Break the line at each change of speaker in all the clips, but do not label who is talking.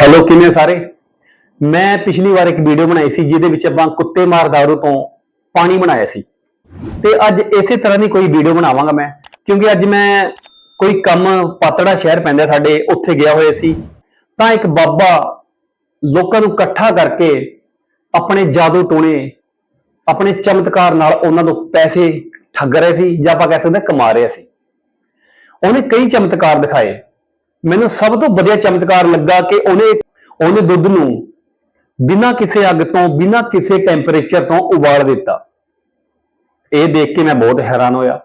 Hello ਕਿਵੇਂ ਸਾਰੇ? ਮੈਂ ਪਿਛਲੀ ਵਾਰ ਇੱਕ ਵੀਡੀਓ ਬਣਾਈ ਸੀ, ਜਿਹਦੇ ਵਿੱਚ ਆਪਾਂ ਕੁੱਤੇ ਮਾਰ ਦਾਰੂ ਤੋਂ ਪਾਣੀ ਬਣਾਇਆ ਸੀ। ਤੇ ਅੱਜ ਇਸੇ ਤਰ੍ਹਾਂ ਦੀ ਕੋਈ ਵੀਡੀਓ ਬਣਾਵਾਂਗਾ ਮੈਂ, ਕਿਉਂਕਿ ਅੱਜ ਮੈਂ ਕੋਈ ਕੰਮ ਪਾਤੜਾ ਸ਼ਹਿਰ ਪੈਂਦਾ ਸਾਡੇ, ਉੱਥੇ ਗਿਆ ਹੋਇਆ ਸੀ। ਤਾਂ ਇੱਕ ਬਾਬਾ ਲੋਕਾਂ ਨੂੰ ਇਕੱਠਾ ਕਰਕੇ ਆਪਣੇ ਜਾਦੂ ਟੋਣੇ, ਆਪਣੇ ਚਮਤਕਾਰ ਨਾਲ ਉਹਨਾਂ ਤੋਂ ਪੈਸੇ ਠੱਗ ਰਹੇ ਸੀ, ਜਾਂ ਆਪਾਂ ਕਹਿ ਸਕਦੇ ਹਾਂ ਕਮਾ ਰਹੇ ਸੀ। ਉਹਨੇ ਕਈ ਚਮਤਕਾਰ ਦਿਖਾਏ। ਮੈਨੂੰ ਸਭ ਤੋਂ ਵਧੀਆ ਚਮਤਕਾਰ ਲੱਗਾ ਕਿ ਉਹਨੇ ਉਹਨੇ ਦੁੱਧ ਨੂੰ ਬਿਨਾਂ ਕਿਸੇ ਅੱਗ ਤੋਂ, ਬਿਨਾਂ ਕਿਸੇ ਟੈਂਪਰੇਚਰ ਤੋਂ ਉਬਾਲ ਦਿੱਤਾ। ਇਹ ਦੇਖ ਕੇ ਮੈਂ ਬਹੁਤ ਹੈਰਾਨ ਹੋਇਆ।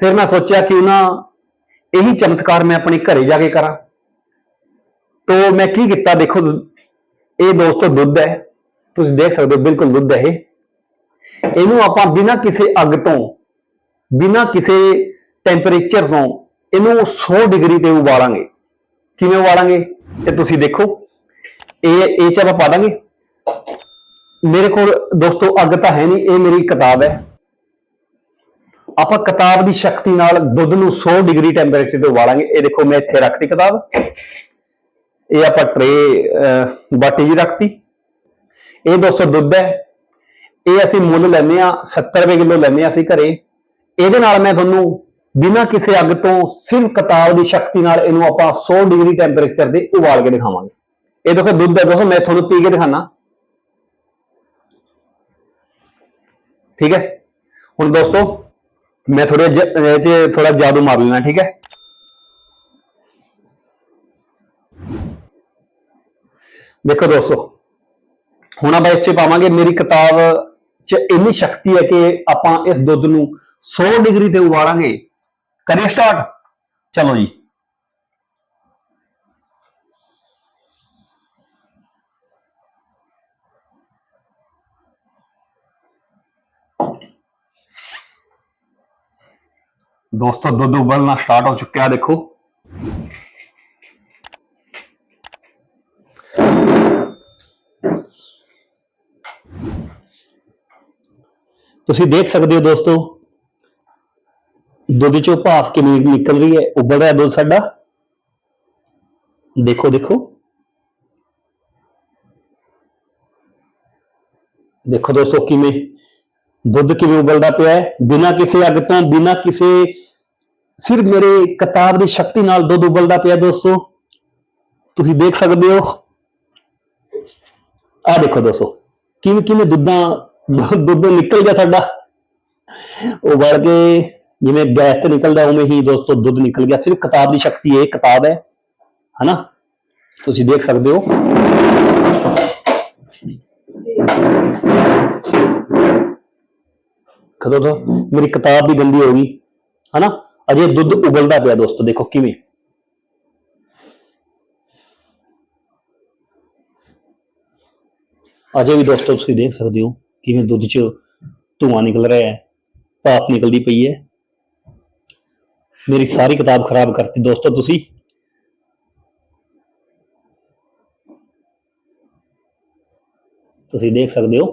ਫਿਰ ਮੈਂ ਸੋਚਿਆ ਕਿ ਉਹਨਾਂ ਇਹੀ ਚਮਤਕਾਰ ਮੈਂ ਆਪਣੇ ਘਰੇ ਜਾ ਕੇ ਕਰਾਂ। ਤੋ ਮੈਂ ਕੀ ਕੀਤਾ, ਦੇਖੋ, ਇਹ ਦੋਸਤੋ ਦੁੱਧ ਹੈ। ਤੁਸੀਂ ਦੇਖ ਸਕਦੇ ਹੋ, ਬਿਲਕੁਲ ਦੁੱਧ ਹੈ ਇਹਨੂੰ ਆਪਾਂ ਬਿਨਾਂ ਕਿਸੇ ਅੱਗ ਤੋਂ, ਬਿਨਾਂ ਕਿਸੇ ਟੈਂਪਰੇਚਰ ਤੋਂ ਇਹਨੂੰ 100 ਡਿਗਰੀ ਤੇ ਉਬਾਲਾਂਗੇ। ਕਿਵੇਂ ਉਬਾਲਾਂਗੇ? ਤੇ ਤੁਸੀਂ ਦੇਖੋ। ਇਹ ਇਹ ਚ ਆਪਾਂ ਪਾ ਦਾਂਗੇ। ਮੇਰੇ ਕੋਲ ਦੋਸਤੋ ਅੱਗ ਤਾਂ ਹੈ ਨਹੀਂ, ਇਹ ਮੇਰੀ ਕਿਤਾਬ ਹੈ। ਆਪਾਂ ਕਿਤਾਬ ਦੀ ਸ਼ਕਤੀ ਨਾਲ ਦੁੱਧ ਨੂੰ 100 ਡਿਗਰੀ ਟੈਂਪਰੇਚਰ ਤੇ ਉਬਾਲਾਂਗੇ। ਇਹ ਦੇਖੋ, ਮੈਂ ਇੱਥੇ ਰੱਖਤੀ ਕਿਤਾਬ। ਇਹ ਆਪਾਂ ਟਰੇ ਬਾਟੀ ਜੀ ਰੱਖਤੀ। ਇਹ 200 ਦੁੱਧ ਹੈ। ਇਹ ਅਸੀਂ ਮੁੱਲ ਲੈਂਦੇ ਆ 70 ਰੁਪਏ ਕਿਲੋ ਲੈਂਦੇ ਆ ਅਸੀਂ ਘਰੇ। ਇਹਦੇ ਨਾਲ ਮੈਂ ਤੁਹਾਨੂੰ ਬਿਨਾਂ ਕਿਸੇ ਅੱਗ ਤੋਂ ਸਿਰਫ ਕਿਤਾਬ ਦੀ ਸ਼ਕਤੀ ਨਾਲ ਇਹਨੂੰ ਆਪਾਂ 100 ਡਿਗਰੀ ਟੈਂਪਰੇਚਰ ਦੇ ਉਬਾਲ ਕੇ ਦਿਖਾਵਾਂਗੇ। ਇਹ ਦੇਖੋ, ਦੁੱਧ ਹੈ ਦੋਸਤੋ ਮੈਂ ਤੁਹਾਨੂੰ ਪੀ ਕੇ ਦਿਖਾਣਾ ਠੀਕ ਹੈ? ਹੁਣ ਦੋਸਤੋ, ਮੈਂ ਥੋੜੇ ਇਹ 'ਚ ਥੋੜਾ ਜਾਦੂ ਮਾਰ ਲੈਣਾ ਠੀਕ ਹੈ? ਦੇਖੋ ਦੋਸਤੋ, ਹੁਣ ਆਪਾਂ ਇਸ 'ਚ ਪਾਵਾਂਗੇ ਮੇਰੀ ਕਿਤਾਬ 'ਚ ਇੰਨੀ ਸ਼ਕਤੀ ਹੈ ਕਿ ਆਪਾਂ ਇਸ ਦੁੱਧ ਨੂੰ 100 ਡਿਗਰੀ ਤੇ ਉਬਾਲਾਂਗੇ। ਕਰੀਏ ਸਟਾਰਟ ਚਲੋ ਜੀ ਦੋਸਤੋ ਦੁੱਧ ਉਬਲਣਾ ਸਟਾਰਟ ਹੋ ਚੁੱਕਿਆ ਦੇਖੋ ਤੁਸੀਂ ਦੇਖ ਸਕਦੇ ਹੋ ਦੋਸਤੋ ਦੁੱਧ ਚੋਂ ਭਾਫ ਕਿਵੇਂ ਨਿਕਲ ਰਹੀ ਹੈ ਉਬਲ ਰਿਹਾ ਦੁੱਧ ਸਾਡਾ। ਦੇਖੋ ਦੇਖੋ। ਦੇਖੋ ਦੋਸਤੋ ਕਿਵੇਂ ਦੁੱਧ ਕਿਵੇਂ ਉਬਲਦਾ ਪਿਆ ਹੈ। ਬਿਨਾਂ ਕਿਸੇ ਅੱਗ ਤੋਂ, ਬਿਨਾਂ ਕਿਸੇ ਸਿਰਫ ਮੇਰੇ ਕਿਤਾਬ ਦੀ ਸ਼ਕਤੀ ਨਾਲ ਦੁੱਧ ਉਬਲਦਾ ਪਿਆ ਦੋਸਤੋ। ਤੁਸੀਂ ਦੇਖ ਸਕਦੇ ਹੋ। ਆ ਦੇਖੋ ਦੋਸਤੋ ਕਿਵੇਂ ਕਿਵੇਂ ਦੁੱਧਾਂ, ਦੁੱਧ ਨਿਕਲ ਗਿਆ ਸਾਡਾ। ਉਬਲ ਕੇ ਜਿਵੇਂ ਗੈਸ ਤੇ ਨਿਕਲਦਾ ਉਵੇਂ ਹੀ ਦੋਸਤੋ ਦੁੱਧ ਨਿਕਲ ਗਿਆ ਸਿਰਫ ਕਿਤਾਬ ਦੀ ਸ਼ਕਤੀ ਇਹ ਕਿਤਾਬ ਹੈ ਹਨਾ ਤੁਸੀਂ ਦੇਖ ਸਕਦੇ ਹੋ ਕਦੋਂ ਤੋਂ ਮੇਰੀ ਕਿਤਾਬ ਵੀ ਗੰਦੀ ਹੋ ਗਈ ਹਨਾ ਅਜੇ ਦੁੱਧ ਉਬਲਦਾ ਪਿਆ ਦੋਸਤੋ ਦੇਖੋ ਕਿਵੇਂ ਅਜੇ ਵੀ ਦੋਸਤੋ ਤੁਸੀਂ ਦੇਖ ਸਕਦੇ ਹੋ ਕਿਵੇਂ ਦੁੱਧ 'ਚ ਧੂਆਂ ਨਿਕਲ ਰਿਹਾ ਹੈ ਭਾਪ ਨਿਕਲਦੀ ਪਈ ਹੈ ਮੇਰੀ ਸਾਰੀ ਕਿਤਾਬ ਖਰਾਬ ਕਰਤੀ ਦੋਸਤੋ ਤੁਸੀਂ ਤੁਸੀਂ ਦੇਖ ਸਕਦੇ ਹੋ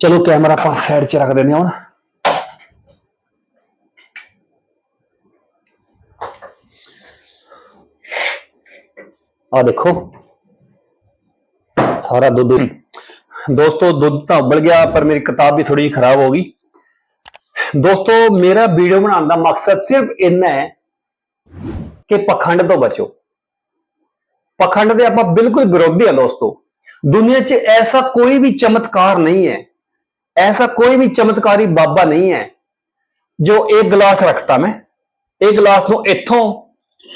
ਚਲੋ ਕੈਮਰਾ ਆਪਾਂ ਸਾਈਡ 'ਚ ਰੱਖ ਦਿੰਦੇ ਹਾਂ ਹੁਣ ਆ ਦੇਖੋ ਸਾਰਾ ਦੁੱਧ ਦੋਸਤੋ ਦੁੱਧ ਤਾਂ ਉਬਲ ਗਿਆ ਪਰ ਮੇਰੀ ਕਿਤਾਬ ਵੀ ਥੋੜੀ ਜਿਹੀ ਖਰਾਬ ਹੋ ਗਈ ਦੋਸਤੋ, ਮੇਰਾ ਵੀਡੀਓ ਬਣਾਉਣ ਦਾ ਮਕਸਦ ਸਿਰਫ ਇੰਨਾ ਹੈ ਕਿ ਪਖੰਡ ਤੋਂ ਬਚੋ। ਪਖੰਡ ਦੇ ਆਪਾਂ ਬਿਲਕੁਲ ਵਿਰੋਧੀ ਆ ਦੋਸਤੋ। ਦੁਨੀਆ 'ਚ ਐਸਾ ਕੋਈ ਵੀ ਚਮਤਕਾਰ ਨਹੀਂ ਹੈ, ਐਸਾ ਕੋਈ ਵੀ ਚਮਤਕਾਰੀ ਬਾਬਾ ਨਹੀਂ ਹੈ ਜੋ ਇਹ ਗਲਾਸ ਰੱਖਤਾ ਮੈਂ ਇਹ ਗਲਾਸ ਨੂੰ ਇੱਥੋਂ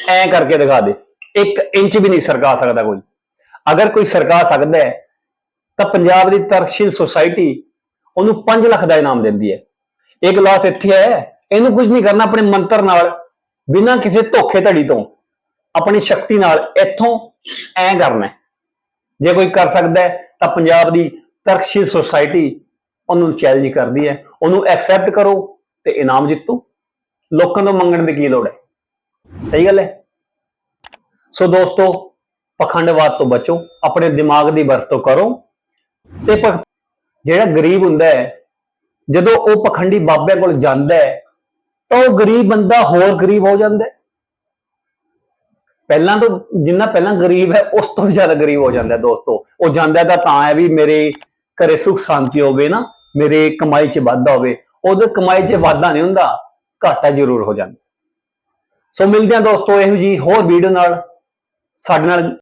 ਐ ਕਰਕੇ ਦਿਖਾ ਦੇ 1 ਇੰਚ ਵੀ ਨਹੀਂ ਸਰਕਾ ਸਕਦਾ ਕੋਈ। ਅਗਰ ਕੋਈ ਸਰਕਾ ਸਕਦਾ ਹੈ, ਤਾਂ ਪੰਜਾਬ ਦੀ ਤਰਕਸ਼ੀਲ ਸੁਸਾਇਟੀ ਉਹਨੂੰ 5 ਲੱਖ ਦਾ ਇਨਾਮ ਦਿੰਦੀ ਹੈ। ਇਹ ਗਲਾਸ ਇੱਥੇ ਹੈ, ਇਹਨੂੰ ਕੁਝ ਨਹੀਂ ਕਰਨਾ ਆਪਣੇ ਮੰਤਰ ਨਾਲ, ਬਿਨਾਂ ਕਿਸੇ ਧੋਖੇ ਧੜੀ ਤੋਂ। ਆਪਣੀ ਸ਼ਕਤੀ ਨਾਲ ਇੱਥੋਂ ਐ ਕਰਨਾ ਜੇ ਕੋਈ ਕਰ ਸਕਦਾ ਹੈ, ਤਾਂ ਪੰਜਾਬ ਦੀ ਤਰਕਸ਼ੀਲ ਸੁਸਾਇਟੀ ਉਹਨੂੰ ਚੈਲੰਜ ਕਰਦੀ ਹੈ। ਉਹਨੂੰ ਐਕਸੈਪਟ ਕਰੋ ਤੇ ਇਨਾਮ ਜਿੱਤੋ। ਲੋਕਾਂ ਤੋਂ ਮੰਗਣ ਦੀ ਕੀ ਲੋੜ ਹੈ? ਸਹੀ ਗੱਲ ਹੈ? ਸੋ ਦੋਸਤੋ, ਪਖੰਡਵਾਦ ਤੋਂ ਬਚੋ, ਆਪਣੇ ਦਿਮਾਗ ਦੀ ਵਰਤੋਂ ਕਰੋ। ਤੇ ਜਿਹੜਾ ਗਰੀਬ ਹੁੰਦਾ ਹੈ ਜਦੋਂ ਉਹ ਪਖੰਡੀ ਬਾਬੇ ਕੋਲ ਜਾਂਦਾ ਹੈ, ਤਾਂ ਉਹ ਗਰੀਬ ਬੰਦਾ ਹੋਰ ਗਰੀਬ ਹੋ ਜਾਂਦਾ ਹੈ। ਪਹਿਲਾਂ ਤੋਂ ਜਿੰਨਾ ਪਹਿਲਾਂ ਗਰੀਬ ਹੈ, ਉਸ ਤੋਂ ਵੀ ਜ਼ਿਆਦਾ ਗਰੀਬ ਹੋ ਜਾਂਦਾ ਹੈ ਦੋਸਤੋ। ਉਹ ਜਾਂਦਾ ਤਾਂ ਤਾਂ ਹੈ ਵੀ ਮੇਰੇ ਘਰੇ ਸੁਖ ਸ਼ਾਂਤੀ ਹੋਵੇ ਨਾ, ਮੇਰੇ ਕਮਾਈ 'ਚ ਵਾਧਾ ਹੋਵੇ। ਉਹਦੇ ਕਮਾਈ 'ਚ ਵਾਧਾ ਨਹੀਂ ਹੁੰਦਾ, ਘਾਟਾ ਜ਼ਰੂਰ ਹੋ ਜਾਂਦਾ। ਸੋ ਮਿਲਦੇ ਹਾਂ ਦੋਸਤੋ ਇਹੋ ਜੀ ਹੋਰ ਵੀਡੀਓ ਨਾਲ। ਸਾਡੇ ਨਾਲ